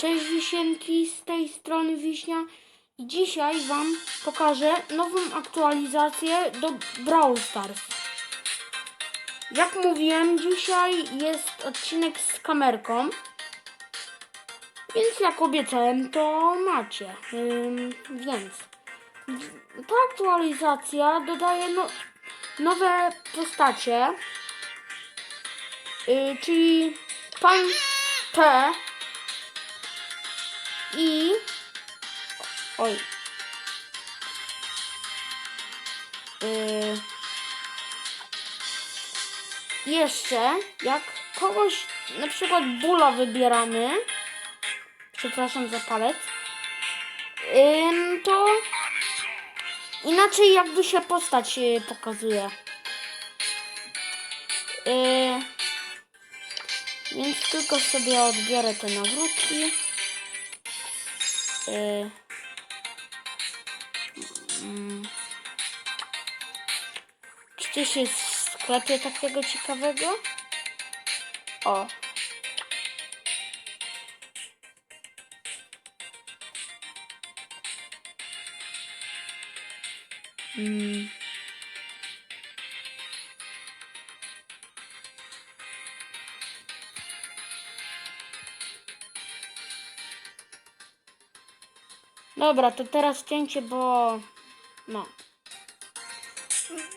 Cześć Wisienki, z tej strony Wiśnia i dzisiaj Wam pokażę nową aktualizację do Brawl Stars. Jak mówiłem, dzisiaj jest odcinek z kamerką, więc jak obiecałem, to macie. Ym, więc ta aktualizacja dodaje no, nowe postacie, yy, czyli pan T i oj. Yy, jeszcze jak kogoś na przykład bula wybieramy przepraszam za palec ym, to inaczej jakby się postać yy, pokazuje. Yy, więc tylko sobie odbiorę te nawrótki yy, mm, czy coś jest w sklepie takiego ciekawego? O. Mm. Dobra, to teraz cięcie, bo... No.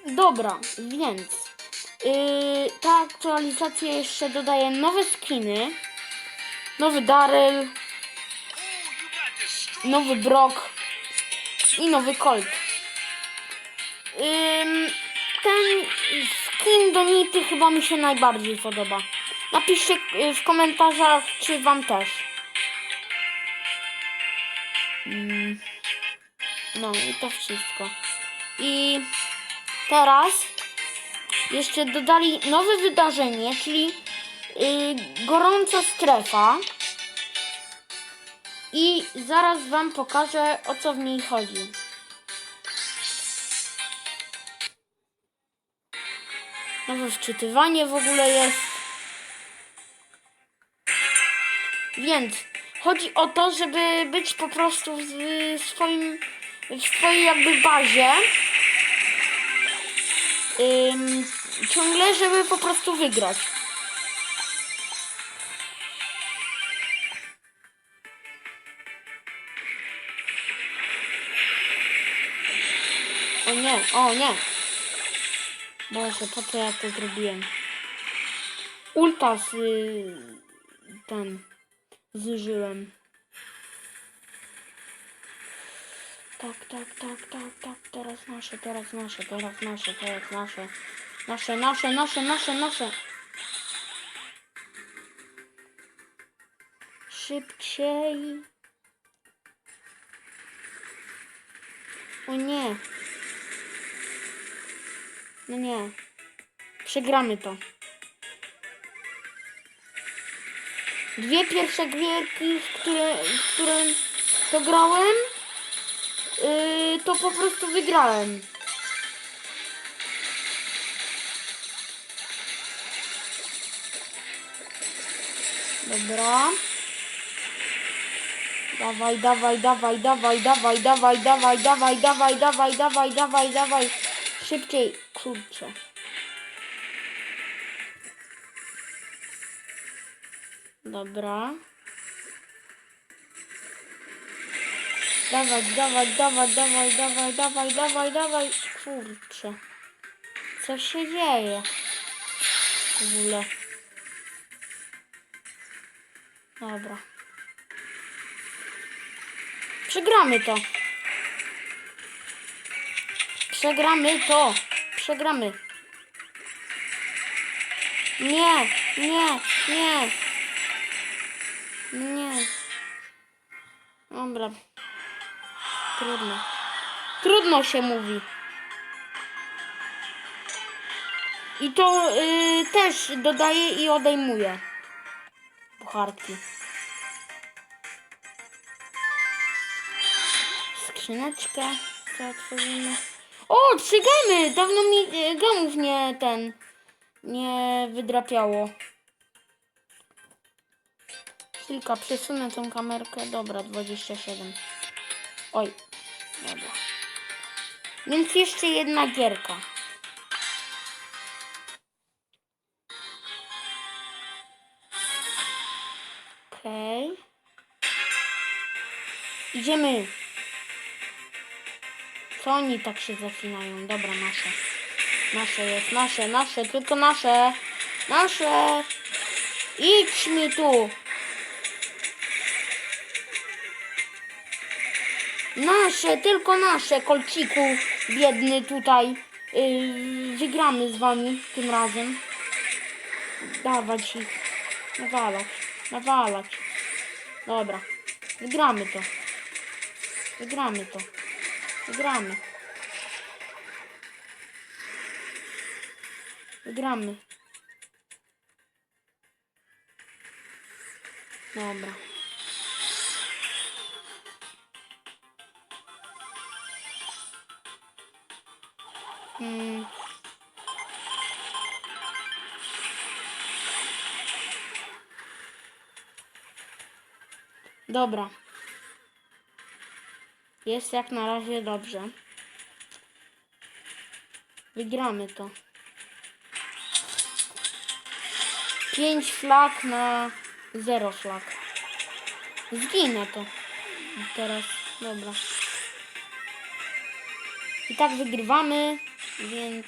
Dobra, więc... Yy, ta aktualizacja jeszcze dodaje nowe skiny. Nowy Daryl. Nowy Brock. I nowy Colt. Ym, ten skin do Nity chyba mi się najbardziej podoba. Napiszcie y, w komentarzach, czy wam też. Mm, No i to wszystko. I teraz jeszcze dodali nowe wydarzenie, czyli y, gorąca strefa. I zaraz wam pokażę o co w niej chodzi. Nowe wczytywanie w ogóle jest. Więc chodzi o to, żeby być po prostu w swoim, w swojej jakby bazie. Ym, ciągle, żeby po prostu wygrać. O nie, o nie. Boże, po co ja to zrobiłem? Ulta z... y, ten... zużyłem. Tak, tak, tak, tak, tak, teraz nasze, teraz nasze, teraz nasze, teraz nasze. Nasze, nasze, nasze, nasze, nasze. Szybciej. O nie. No nie. Przegramy to. Dwie pierwsze gierki, w które, w którym to grałem, yy, to po prostu wygrałem. Dobra. Dawaj, dawaj, dawaj, dawaj, dawaj, dawaj, dawaj, dawaj, dawaj, dawaj, dawaj, dawaj, dawaj. Szybciej, kurczę. Dobra. Dawaj, dawaj, dawaj, dawaj, dawaj, dawaj, dawaj, dawaj. Kurczę. Co się dzieje? W ogóle. Dobra. Przegramy to. Przegramy to. Przegramy. Nie, nie, nie. Nie. Dobra. Trudno. Trudno się mówi. I to y, też dodaje i odejmuje. Pucharki. Skrzyneczkę. Co otworzymy? O, trzy gemy! Dawno mi y, gemów nie ten nie wydrapiało. Chwilka, przesunę tą kamerkę. Dobra, 27. Oj, dobra. Więc jeszcze jedna gierka. Okej. Idziemy. Co oni tak się zaczynają? Dobra, nasze. Nasze jest, nasze, nasze, tylko nasze. Nasze. Idź mi tu. Nasze, tylko nasze, kolciku biedny tutaj. Yy, wygramy z wami tym razem. Dawać ich. Nawalać, nawalać. Dobra. Wygramy to. Wygramy to. Wygramy. Wygramy. Dobra. Hmm. Dobra. Jest jak na razie dobrze. Wygramy to. Pięć flag na zero flag. Zginę to. Teraz, dobra. I tak wygrywamy, więc...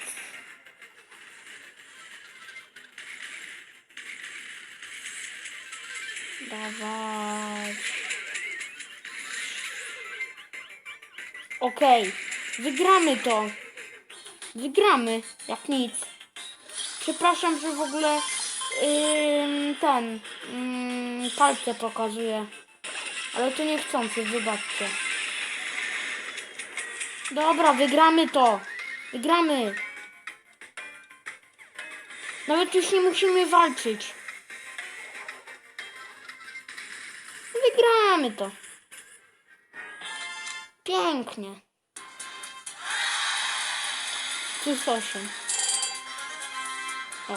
Dawać. Okej, wygramy to. Wygramy, jak nic. Przepraszam, że w ogóle ym, ten ym, palce pokazuje. Ale to niechcący, wybaczcie. Dobra, wygramy to. Wygramy. Nawet już nie musimy walczyć. Wygramy to. Pięknie. Plus 8. O.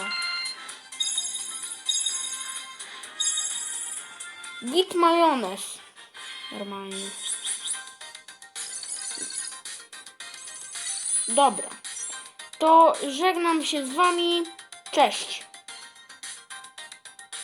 Git majonez. Normalnie. Dobra. To żegnam się z wami. Cześć.